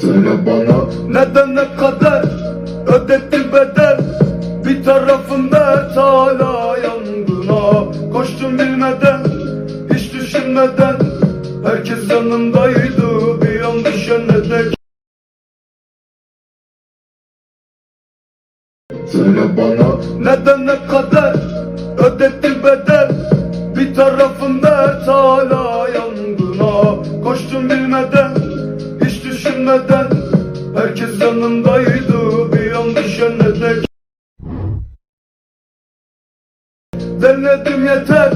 Söyle bana. Neden ne kadar ödetti bedel? Bir tarafım dert hala yangına Koştum bilmeden hiç düşünmeden. Herkes yanındaydı bir an düşene dek Söyle bana. Neden ne kadar ödetti bedel? Bir tarafım dert hala yangına Koştum bilmeden düşünmeden Herkes yanındaydı. Bir an düşene dek Denedim yeter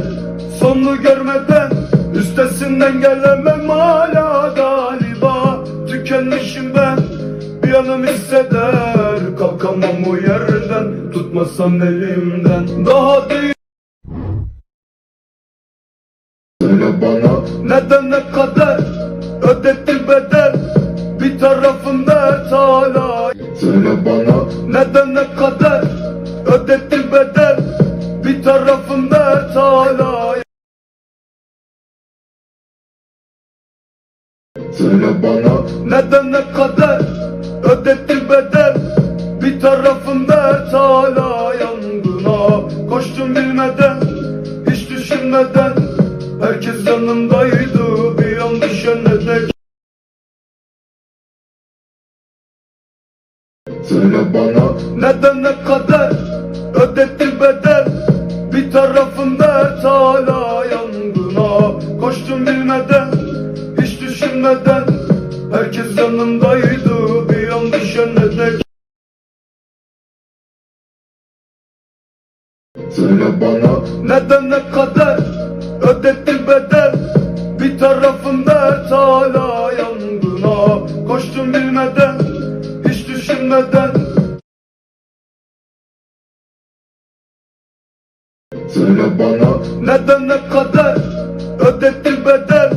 sonunu görmeden Üstesinden gelemem hala galiba. Tükenmişim ben bir yanım hisseder. Kalkamam o yerden tutmasam elimden. Daha değil. Söyle bana neden ne kadar Söyle bana. Neden ne kadar ödetti bedel? Bir tarafım dert hala Söyle bana. Neden ne kadar ödetti bedel? Bir tarafım dert hala yangına Koştum bilmeden hiç düşünmeden. Herkes yanımdaydı bir an düşene dek Söyle bana Neden ne kadar ödetti bedel? Bir tarafım dert hala yangına Koştum bilmeden hiç düşünmeden. Herkes yanımdaydı bir an düşene dek Söyle bana Neden ne kadar ödetti bedel? Bir tarafım dert hala yangına Koştum bilmeden düşünmeden Söyle bana Neden ne kadar ödetti bedel?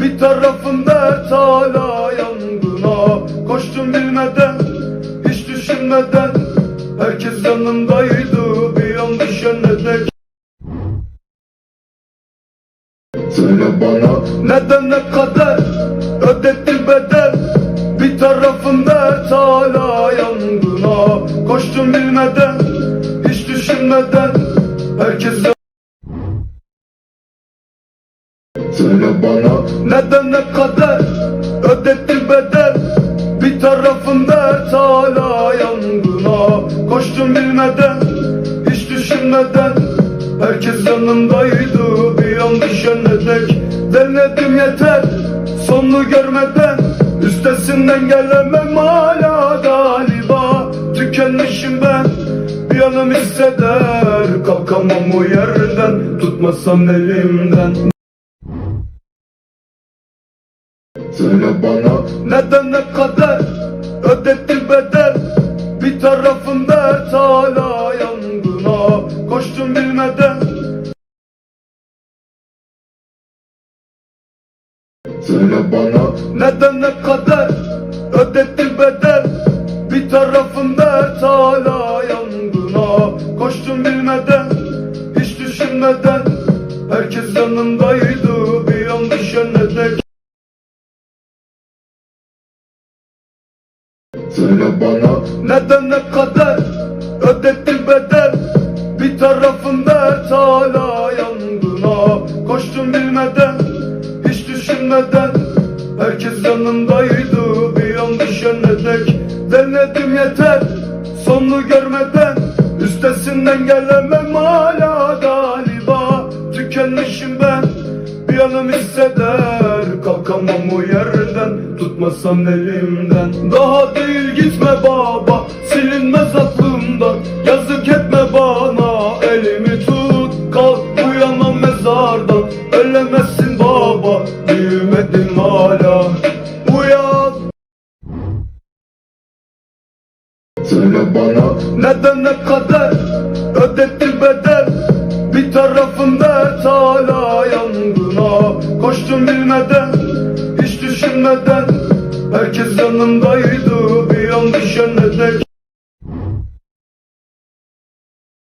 Bir tarafım dert hala yangına Koştum bilmeden hiç düşünmeden. Herkes yanımdaydı bir an düşene dek Söyle bana Neden ne kadar ödetti bedel? Bir tarafım dert hala Koştum bilmeden hiç düşünmeden Herkes Söyle bana Neden ne kadar ödetti bedel? Bir tarafım dert hala yangına. Koştum bilmeden hiç düşünmeden Herkes yanımdaydı. Bir an düşene dek Denedim yeter. Sonunu görmeden Üstesinden gelemem hala galiba hisseder Kalkamam o yerden tutmasam elimden. Söyle bana Neden ne kadar ödetti bedel? Bir tarafım dert hala yangına Koştum bilmeden. Söyle bana Neden ne kadar ödetti bedel? Bir tarafım dert hala yangına Koştum bilmeden hiç düşünmeden Herkes yanımdaydı bir an düşene dek Söyle bana Neden ne kadar ödetti bedel? Bir tarafım dert hala yangına. Koştum bilmeden hiç düşünmeden Herkes yanımdaydı bir an düşene dek Denedim yeter sonunu görmeden Üstesinden gelemem hala galiba. Tükenmişim ben. Bir yanım hisseder. Kalkamam o yerden. Tutmasam elimden. Daha değil gitme baba. Silinmez aklımdan Yazık etme bana. Elimi tut Kalk uyanma mezardan Ölemezsin baba. Büyümedim hala Söyle bana. Neden ne kadar ödetti bedel? Bir tarafım dert hala yangına. Koştum bilmeden hiç düşünmeden. Herkes yanımdaydı bir an düşene dek